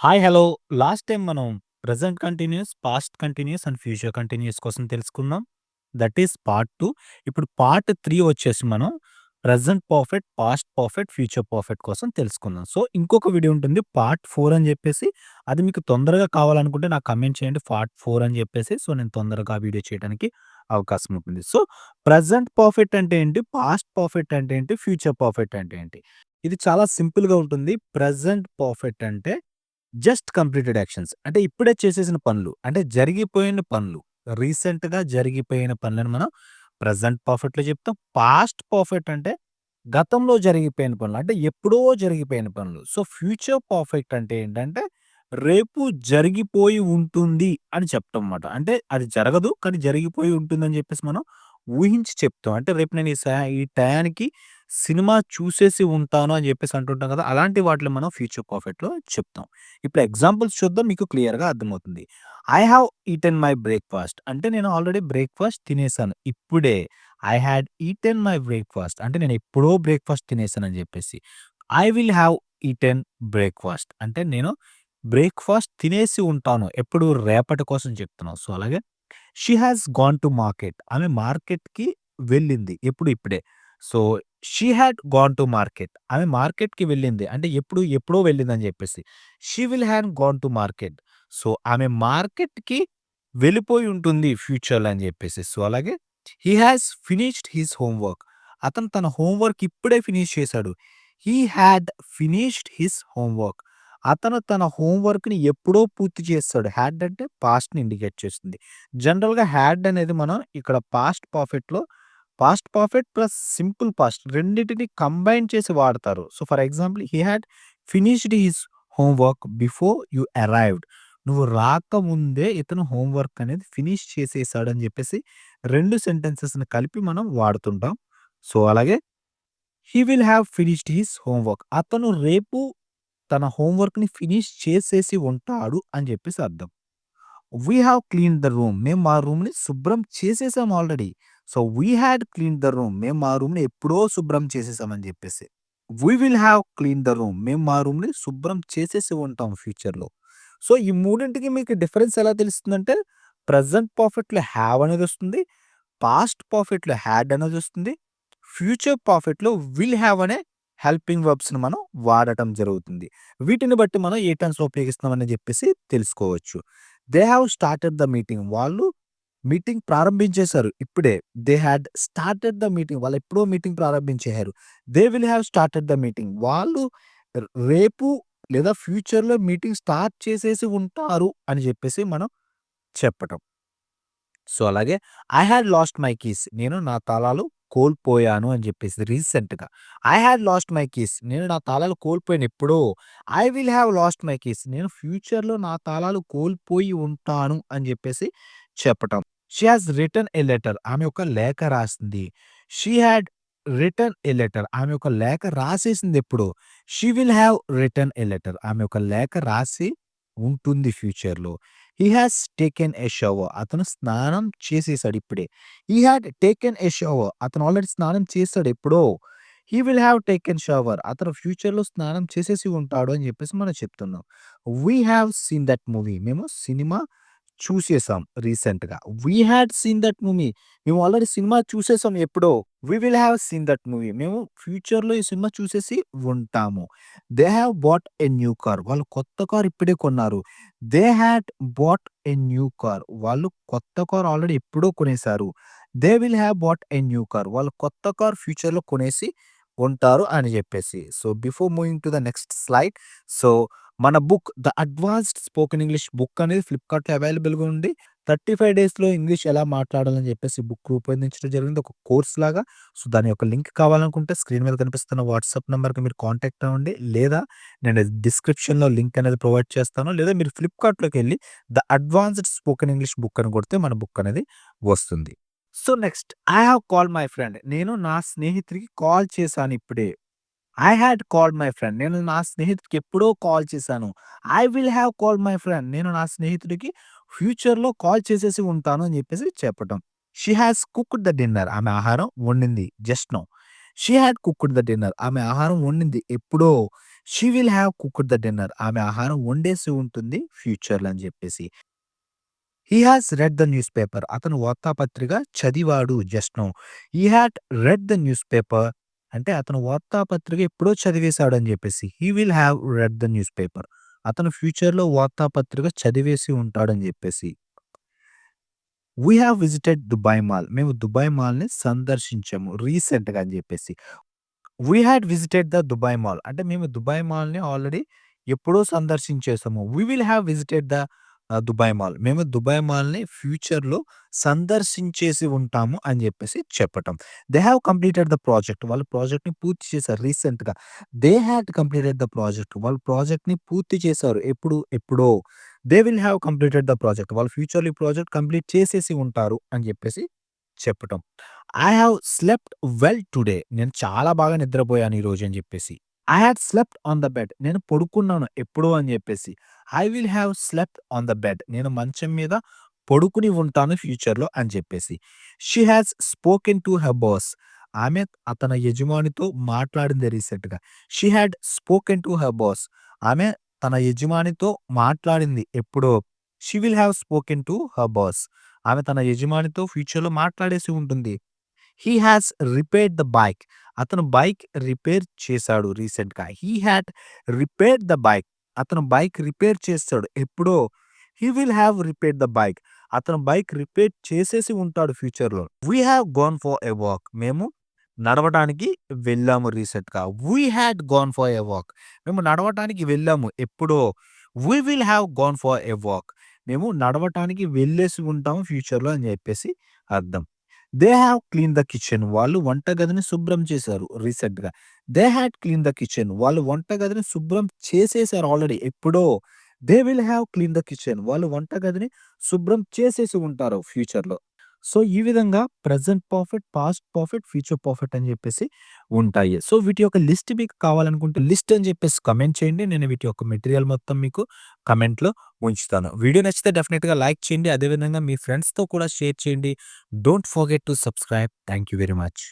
Hi! Hello! Last time మనం present continuous, past continuous and future continuous కోసం తెలుసుకుందాం. That is part two ఇప్పుడు part three వచ్చేసి మనం present perfect, past perfect, future perfect కోసం తెలుసుకుందాం. సో, ఇంకొక వీడియో ఉంటుంది పార్ట్ ఫోర్ అని చెప్పేసి అది మీకు తొందరగా కావాలనుకుంటే నాకు కమెంట్ చేయండి పార్ట్ ఫోర్ అని చెప్పేసి సో, నేను తొందరగా ఆ వీడియో చేయడానికి అవకాశం ఉంటుంది. సో, ప్రజెంట్ పర్ఫెక్ట్ అంటే ఏంటి? పాస్ట్ పర్ఫెక్ట్ అంటే ఏంటి? ఫ్యూచర్ పర్ఫెక్ట్ అంటే ఏంటి? ఇది చాలా సింపుల్‌గా ఉంటుంది. ప్రజెంట్ పర్ఫెక్ట్ అంటే జస్ట్ కంప్లీటెడ్ యాక్షన్స్. అంటే ఇప్పుడే చేసేసిన పనులు. అంటే జరిగిపోయిన పనులు. రీసెంట్‌గా జరిగిపోయిన పనులను మనం ప్రజెంట్ పర్ఫెక్ట్‌లో చెప్తాం. పాస్ట్ పర్ఫెక్ట్ అంటే గతంలో జరిగిపోయిన పనులు. అంటే ఎప్పుడో జరిగిపోయిన పనులు. సో, ఫ్యూచర్ పర్ఫెక్ట్ అంటే ఏంటంటే రేపు జరిగిపోయి ఉంటుంది అని చెప్తాం మాట. అంటే అది జరగదు. కానీ జరిగిపోయి ఉంటుందని చెప్పేసి మనం ఊహించి చెప్తాం. అంటే రేపు నేను ఈ స ఈ టయానికి సినిమా చూసేసి ఉంటాను అని చెప్పేసి అంటుంటాం కదా అలాంటి వాటిని మనం ఫ్యూచర్ పర్ఫెక్ట్‌లో చెప్తాం. ఇప్పుడు ఎగ్జాంపుల్స్ చూద్దాం మీకు క్లియర్‌గా అర్థమవుతుంది. I have eaten my breakfast అంటే నేను ఆల్రెడీ బ్రేక్‌ఫాస్ట్ తినేసాను. ఇప్పుడే. I had eaten my breakfast అంటే నేను ఎప్పుడో బ్రేక్‌ఫాస్ట్ తినేసానని చెప్పేసి I will have eaten breakfast అంటే నేను బ్రేక్‌ఫాస్ట్ తినేసి ఉంటాను. ఎప్పుడు? రేపటి కోసం చెప్తున్నాం. సో, అలాగే she has gone to market ఆమె మార్కెట్‌కి వెళ్ళింది. ఎప్పుడు? ఇప్పుడే. So, she had gone to market ఆమె మార్కెట్‌కి వెళ్ళింది. అంటే ఎప్పుడు? ఎప్పుడో వెళ్ళిందని చెప్పేసి షీ విల్ హ్యాండ్ గాన్ టు మార్కెట్. సో, ఆమె మార్కెట్‌కి వెళ్ళిపోయి ఉంటుంది ఫ్యూచర్‌లో అని చెప్పేసి సో, అలాగే he has finished his homework అతను తన హోంవర్క్ ఇప్పుడే ఫినిష్ చేశాడు. He had finished his homework అతను తన హోంవర్క్ని ఎప్పుడో పూర్తి చేస్తాడు హ్యాడ్ అంటే పాస్ట్‌ని ఇండికేట్ చేస్తుంది. జనరల్‌గా హ్యాడ్ అనేది మనం ఇక్కడ past పర్ఫెక్ట్‌లో past perfect plus simple past రెండింటిని కంబైన్ చేసి వాడతారు. So, for example he had finished his homework before you arrived నువ్వు రాకముందే ఇతను హోంవర్క్ అనేది ఫినిష్ చేసేసాడు అని జెప్పేసి 2 సెంటెన్సెస్‌ని కలిపి మనం వాడుతుంటాం. సో, అలాగే he will have finished his homework అతను రేపు తన హోంవర్క్ని ఫినిష్ చేసేసి ఉంటాడు అని చెప్పేసి అర్థం. We have clean the room మేము మా రూమ్‌ని శుభ్రం చేసేసాం already. So, we had clean the room మేము మా రూమ్‌ని ఎప్పుడో శుభ్రం చేసేసామని చెప్పేసి we we will have clean the room మేము మా రూమ్‌ని శుభ్రం చేసేసి ఉంటాం ఫ్యూచర్‌లో. సో, ఈ మూడింటికి మీకు డిఫరెన్స్ ఎలా తెలుస్తుందంటే ప్రెజెంట్ పర్ఫెక్ట్‌లో అనేది వస్తుంది పాస్ట్ పర్ఫెక్ట్‌లో అనేది వస్తుంది ఫ్యూచర్ పర్ఫెక్ట్‌లో విల్ హ్యావ్ అనే హెల్పింగ్ వర్బ్స్‌ని మనం వాడటం జరుగుతుంది. వీటిని బట్టి మనం ఏ టెన్స్‌లో ఉపయోగిస్తున్నామని చెప్పేసి తెలుసుకోవచ్చు. They have started the meeting వాళ్ళు మీటింగ్ ప్రారంభించేశారు ఇప్పుడే. They had started the meeting వాళ్ళు ఎప్పుడో meeting ప్రారంభించేశారు they will have started the meeting వాళ్ళు రేపు లేదా ఫ్యూచర్‌లో మీటింగ్ స్టార్ట్ చేసేసి ఉంటారు అని చెప్పేసి మనం చెప్పటం. సో, అలాగే I had lost my keys నేను నా తాళాలు కోల్పోయాను అని చెప్పేసి రీసెంట్‌గా. I had lost my keys నేను నా తాళాలు కోల్పోయాను ఎప్పుడో. I will have lost my keys నేను ఫ్యూచర్‌లో నా తాళాలు కోల్పోయి ఉంటాను అని చెప్పేసి చెప్పటం. She has return a letter ఆమె ఒక లేఖ రాసింది. She had return a letter ఆమె ఒక లేఖ రాసేసింది ఎప్పుడో. She will have return a letter ఆమె ఒక లేఖ రాసి ఉంటుంది ఫ్యూచర్‌లో. He has taken a shower అతను స్నానం చేసేసాడు ఇప్పుడే. He had taken a shower అతను ఆల్రెడీ స్నానం చేసాడు ఎప్పుడో. He will have taken shower అతను ఫ్యూచర్‌లో స్నానం చేసేసి ఉంటాడు అని చెప్పేసి మనం చెప్తున్నాం. We have seen that movie మేము సినిమా చూసేసాం రీసెంట్‌గా. We had seen that movie మేము ఆల్రెడీ సినిమా చూసేసాం ఎప్పుడో. We will have seen that movie మేము ఫ్యూచర్‌లో ఈ సినిమా చూసేసి ఉంటాము. They have bought a new car వాళ్ళు కొత్త కార్ ఇప్పుడే కొన్నారు. They had bought a new car వాళ్ళు కొత్త కార్ ఆల్రెడీ ఎప్పుడో కొనేశారు they will have bought a new car వాళ్ళు కొత్త కార్ ఫ్యూచర్‌లో కొనేసి ఉంటారు అని చెప్పేసి so, before moving to the next slide so, మన book the advanced spoken English book అనేది ఫ్లిప్‌కార్ట్‌లో అవైలబుల్‌గా ఉంది. 35 డేస్‌లో ఇంగ్లీష్ ఎలా మాట్లాడాలని చెప్పేసి బుక్ రూపొందించడం జరిగింది. ఒక కోర్స్ లాగా. సో, దాని యొక్క లింక్ కావాలనుకుంటే స్క్రీన్ మీద కనిపిస్తున్న వాట్సాప్ నెంబర్కి మీరు కాంటాక్ట్ అవ్వండి. లేదా నేను డిస్క్రిప్షన్‌లో లింక్ అనేది ప్రొవైడ్ చేస్తాను. లేదా మీరు ఫ్లిప్కార్ట్లోకి వెళ్ళి the advanced spoken English book అని కొడితే మన బుక్ అనేది వస్తుంది. So, next I have call my friend నేను నా స్నేహితుడికి కాల్ చేశాను ఇప్పుడే. I had call my friend నేను నా స్నేహితుడికి ఎప్పుడో కాల్ చేశాను. I will have call my friend నేను నా స్నేహితుడికి ఫ్యూచర్‌లో కాల్ చేసేసి ఉంటాను అని చెప్పేసి చెప్పటం. She has cooked the dinner ఆమె ఆహారం వండింది just now. She had cooked the dinner ఆమె ఆహారం వండింది ఎప్పుడో. She will have cooked the dinner. ఆమె ఆహారం వండేసి ఉంటుంది ఫ్యూచర్‌లో అని చెప్పేసి he has read the newspaper. అతను వార్తాపత్రిక చదివాడు just now he had read the newspaper అంటే అతను వార్తాపత్రిక ఎప్పుడో చదివేశాడు అని చెప్పేసి he will have read the newspaper. అతను ఫ్యూచర్‌లో వార్తాపత్రిక చదివేసి ఉంటాడని చెప్పేసి we have visited Dubai mall. మేము దుబాయ్ మాల్‌ని సందర్శించాము రీసెంట్‌గా అని చెప్పేసి we had visited the Dubai mall. అంటే మేము దుబాయ్ మాల్‌ని ఆల్రెడీ ఎప్పుడో సందర్శించేసాము. We will have visited the Dubai mall. మేము దుబాయ్ మాల్‌ని ఫ్యూచర్‌లో సందర్శించేసి ఉంటాము అని జెప్పేసి చెప్పటం. They have completed the project. వాళ్ళు ప్రాజెక్ట్‌ని పూర్తి చేశారు రీసెంట్‌గా. They had completed the project. వాళ్ళు ప్రాజెక్ట్‌ని పూర్తి చేశారు. ఎప్పుడు? ఎప్పుడో. They will have completed the project. వాళ్ళు ఫ్యూచర్‌లో ఈ ప్రాజెక్ట్ కంప్లీట్ చేసేసి ఉంటారు అని జెప్పేసి చెప్పటం. I have slept well today. నేను చాలా బాగా నిద్రపోయాను ఈరోజు అని జెప్పేసి. I had slept on the bed. నేను పడుకున్నాను ఎప్పుడో అని చెప్పేసి I will have slept on the bed. నేను మంచం మీద పడుకుని ఉంటాను ఫ్యూచర్‌లో అని చెప్పేసి she has spoken to her boss. ఆమె తన యజమానితో మాట్లాడింది రీసెంట్‌గా. She had spoken to her boss. ఆమె తన యజమానితో మాట్లాడింది ఎప్పుడో. She will have spoken to her boss. ఆమె తన యజమానితో ఫ్యూచర్‌లో మాట్లాడేసి ఉంటుంది. He has repaired the bike. అతను బైక్ రిపేర్ చేశాడు రీసెంట్‌గా. He had repaired the bike. అతను బైక్ రిపేర్ చేస్తాడు ఎప్పుడో. He will have repair the bike. అతను బైక్ రిపేర్ చేసేసి ఉంటాడు ఫ్యూచర్‌లో. We have gone for a walk. మేము నడవటానికి వెళ్ళాము రీసెంట్‌గా. We had gone for a walk. మేము నడవటానికి వెళ్ళాము ఎప్పుడో. We will have gone for a walk. మేము నడవటానికి వెళ్ళేసి ఉంటాము ఫ్యూచర్‌లో అని చెప్పేసి అర్థం. They have clean the kitchen. వాళ్ళు వంటగదిని శుభ్రం చేశారు రీసెంట్‌గా. They had clean the kitchen. వాళ్ళు వంటగదిని శుభ్రం చేసేసారు ఆల్రెడీ ఎప్పుడో. They will have clean the kitchen. వాళ్ళు వంటగదిని శుభ్రం చేసేసి ఉంటారు ఫ్యూచర్‌లో. సో, ఈ విధంగా present profit past profit future profit అని చెప్పేసి ఉంటాయి. సో, వీటి యొక్క లిస్ట్ మీకు కావాలనుకుంటే లిస్ట్ అని చెప్పేసి కమెంట్ చేయండి. నేను వీటి యొక్క మెటీరియల్ మొత్తం మీకు కమెంట్లో ఉంచుతాను. వీడియో నచ్చితే డెఫినెట్గా లైక్ చేయండి. అదే విధంగా మీ ఫ్రెండ్స్‌తో కూడా షేర్ చేయండి. Don't forget to subscribe. Thank you very much.